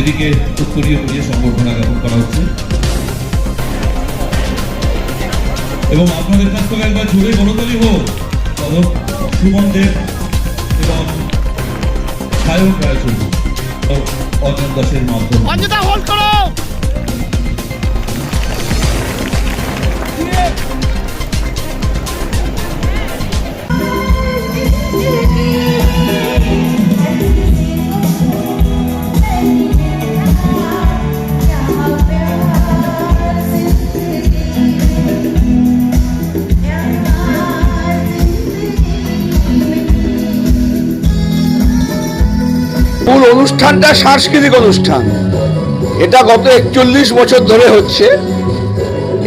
দিদিকে উত্তরীয় করিয়ে সম্বর্ধনা জ্ঞাপন করা হচ্ছে। এবং আপনাদের কাছ থেকে একবার জোরে করতালি হোক সুমন দেব এবং সায়ক রায়চৌধুরী ও অজন দাসের মাধ্যমে। অঞ্জনা হোল্ড করো! অনুষ্ঠানটা সাংস্কৃতিক অনুষ্ঠান। এটা গত একচল্লিশ বছর ধরে হচ্ছে।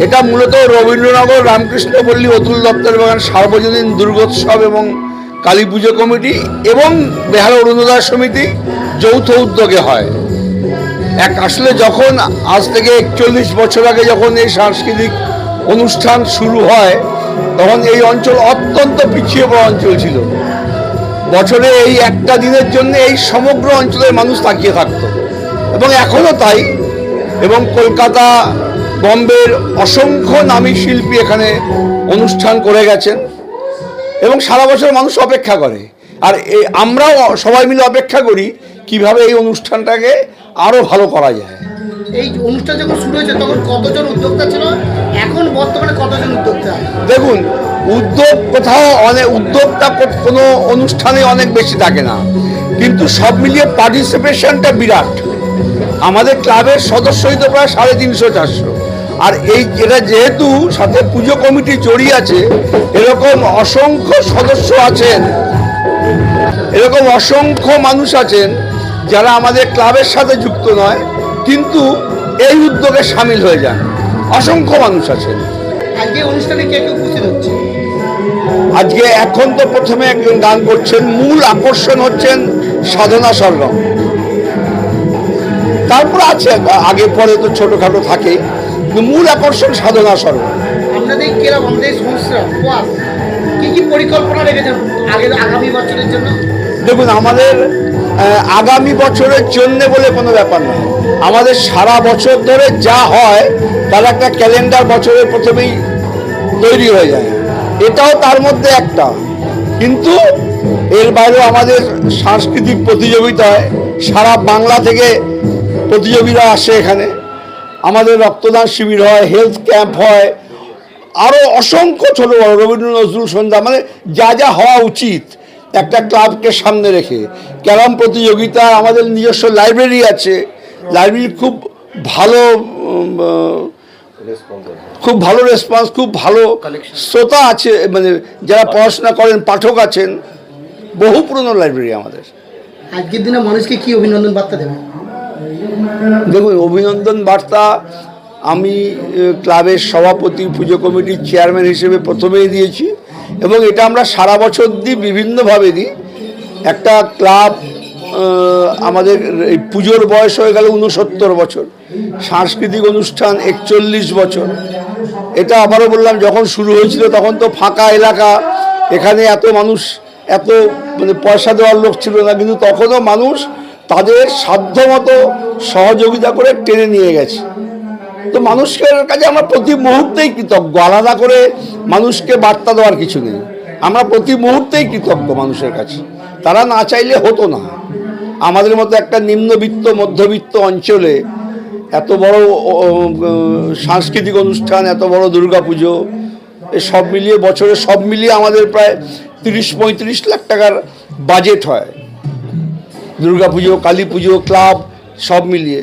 এটা মূলত রবীন্দ্রনগর, রামকৃষ্ণ পল্লী, অতুল দপ্তর বাগান সার্বজনীন দুর্গোৎসব এবং কালী পুজো কমিটি এবং বেহাল অরুণোদয় সমিতি যৌথ উদ্যোগে হয়। এক আসলে যখন আজ থেকে একচল্লিশ বছর আগে যখন এই সাংস্কৃতিক অনুষ্ঠান শুরু হয়, তখন এই অঞ্চল অত্যন্ত পিছিয়ে পড়া অঞ্চল ছিল। বছরে এই একটা দিনের জন্য এই সমগ্র অঞ্চলের মানুষ তাকিয়ে থাকতো। এবং এখনও তাই। এবং কলকাতা বম্বের অসংখ্য নামী শিল্পী এখানে অনুষ্ঠান করে গেছেন। এবং সারা বছর মানুষ অপেক্ষা করে। আর আমরাও সবাই মিলে অপেক্ষা করি কীভাবে এই অনুষ্ঠানটাকে আরও ভালো করা যায়। এই অনুষ্ঠান যখন শুরু হয়েছে তখন কতজন উদ্যোক্তা ছিল? এখন বর্তমানে কতজন উদ্যোক্তা? দেখুন উদ্যোগ কোথাও অনেক উদ্যোগটা কোনো অনুষ্ঠানে অনেক বেশি থাকে না। কিন্তু সব মিলিয়ে পার্টিসিপেশনটা বিরাট। আমাদের ক্লাবের সদস্যই তো প্রায় সাড়ে তিনশো, চারশো। আর এই এটা যেহেতু সাথে পুজো কমিটি জড়িয়ে আছে, এরকম অসংখ্য সদস্য আছেন, এরকম অসংখ্য মানুষ আছেন যারা আমাদের ক্লাবের সাথে যুক্ত নয়, কিন্তু এই উদ্যোগে সামিল হয়ে যান। অসংখ্য মানুষ আছেন। আজকে অনুষ্ঠানে কে কে উপস্থিত হচ্ছে? আজকে এখন তো প্রথমে একজন গান করছেন মূল আকর্ষণ হচ্ছেন সাধনা সরগম। তারপর আছে আগে পরে তো ছোটখাটো থাকে মূল আকর্ষণ সাধনা সরগম। আপনাদের ক্লাব আমাদের এই কি কি পরিকল্পনা রেখেছেন আগের আগামী বছরের জন্য? দেখুন আমাদের আগামী বছরের জন্য বলে কোনো ব্যাপার না আমাদের সারা বছর ধরে যা হয়, তার একটা ক্যালেন্ডার বছরের প্রথমেই তৈরি হয়ে যায়। এটাও তার মধ্যে একটা। কিন্তু এর বাইরেও আমাদের সাংস্কৃতিক প্রতিযোগিতায় সারা বাংলা থেকে প্রতিযোগীরা আসে এখানে। আমাদের রক্তদান শিবির হয় হেলথ ক্যাম্প হয় আরও অসংখ্য ছোট বড়, রবীন্দ্র নজরুল সন্ধ্যা মানে যা যা হওয়া উচিত, একটা ক্লাবকে সামনে রেখে। ক্যারাম প্রতিযোগিতা আমাদের নিজস্ব লাইব্রেরি আছে। লাইব্রেরি খুব ভালো খুব ভালো রেসপন্স খুব ভালো শ্রোতা আছে মানে যারা পড়াশোনা করেন পাঠক আছেন বহু পুরনো লাইব্রেরি আমাদের। আজকের দিনে মানুষকে কি অভিনন্দন বার্তা দেবেন? দেখুন অভিনন্দন বার্তা আমি ক্লাবের সভাপতি পুজো কমিটির চেয়ারম্যান হিসেবে প্রথমেই দিয়েছি এবং এটা আমরা সারা বছর দিই বিভিন্নভাবে দিই। একটা ক্লাব আমাদের এই পুজোর বয়স হয়ে গেল উনসত্তর বছর। সাংস্কৃতিক অনুষ্ঠান একচল্লিশ বছর। এটা আবারও বললাম, যখন শুরু হয়েছিল তখন তো ফাঁকা এলাকা, এখানে এত মানুষ, এত মানে পয়সা দেওয়ার লোক ছিল না, কিন্তু তখনও মানুষ তাদের সাধ্যমতো সহযোগিতা করে টেনে নিয়ে গেছে। তো মানুষের কাছে আমরা প্রতি মুহূর্তেই কৃতজ্ঞ, আলাদা করে মানুষকে বার্তা দেওয়ার কিছু নেই। আমরা প্রতি মুহূর্তেই কৃতজ্ঞ মানুষের কাছে। তারা না চাইলে হতো না। আমাদের মতো একটা নিম্নবিত্ত, মধ্যবিত্ত অঞ্চলে এত বড় সাংস্কৃতিক অনুষ্ঠান, এত বড় দুর্গাপুজো সব মিলিয়ে বছরে সব মিলিয়ে আমাদের প্রায় তিরিশ, পঁয়ত্রিশ লাখ টাকার বাজেট হয়। দুর্গাপুজো কালী পুজো ক্লাব, সব মিলিয়ে।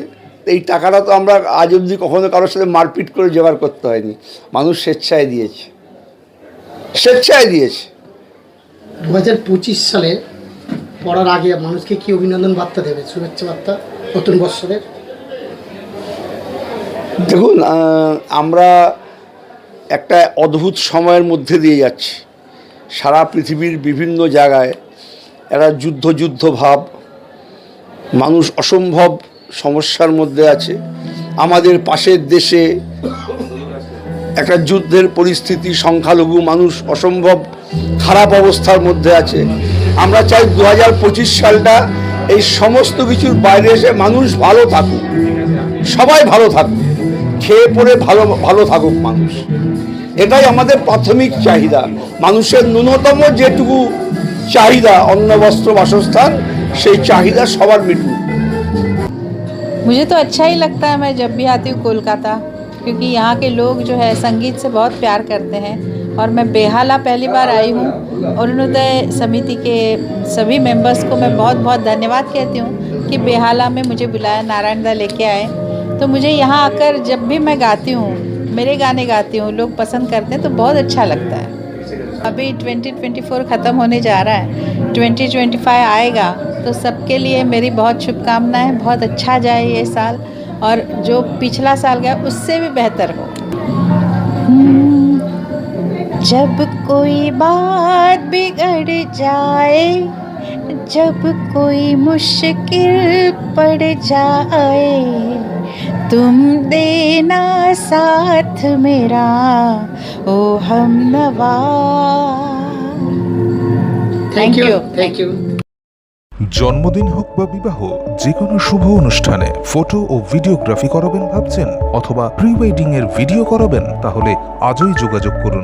এই টাকাটা তো আমরা আজ অবধি কখনো কারোর সাথে মারপিট করে জোগাড় করতে হয়নি। মানুষ স্বেচ্ছায় দিয়েছে। স্বেচ্ছায় দিয়েছে। দু হাজার পঁচিশ সালে পড়ার আগে মানুষকে কি অভিনন্দন বার্তা দেবে? শুভেচ্ছা বার্তা, নতুন বৎসরের দেখুন আমরা একটা অদ্ভুত সময়ের মধ্যে দিয়ে যাচ্ছি। সারা পৃথিবীর বিভিন্ন জায়গায় একটা যুদ্ধ যুদ্ধ ভাব, মানুষ অসম্ভব সমস্যার মধ্যে আছে। আমাদের পাশের দেশে একটা যুদ্ধের পরিস্থিতি, সংখ্যালঘু মানুষ অসম্ভব খারাপ অবস্থার মধ্যে আছে। আমরা চাই দু হাজার পঁচিশ সালটা এই সমস্ত কিছুর বাইরে এসে মানুষ ভালো থাকুক সবাই ভালো থাকুক খেয়ে পড়ে ভালো ভালো থাকুক মানুষ এটাই আমাদের প্রাথমিক চাহিদা মানুষের ন্যূনতম যেটুকু চাহিদা অন্ন বস্ত্র বাসস্থান সেই চাহিদা সবার মিটুক मुझे तो अच्छा ही लगता है मैं जब भी आती हूँ कोलकाता क्योंकि यहाँ के लोग जो है संगीत से बहुत प्यार करते हैं और मैं बेहाला पहली बार आई हूँ अरुणोदय समिति के सभी मेंबर्स को मैं बहुत बहुत धन्यवाद कहती हूँ कि बेहाला में मुझे बुलाया, नारायण दा लेके आए। तो मुझे यहाँ आकर जब भी मैं गाती हूँ, मेरे गाने गाती हूँ, लोग पसंद करते हैं तो बहुत अच्छा लगता है। अभी 2024 ख़त्म होने जा रहा है 2025 आएगा तो सबके लिए मेरी बहुत शुभकामनाएँ, बहुत अच्छा जाए ये साल, और जो पिछला साल गया, उससे भी बेहतर हो। जब कोई बात बिगड़ जाए जब कोई मुश्किल पड़ जाए तुम देना साथ मेरा ओ हम नवा thank you you. Thank you জন্মদিন হোক বা বিবাহ যে কোনো শুভ অনুষ্ঠানে ফটো ও ভিডিওগ্রাফি করাবেন ভাবছেন অথবা প্রি ওয়েডিং এর ভিডিও করাবেন তাহলে আজই যোগাযোগ করুন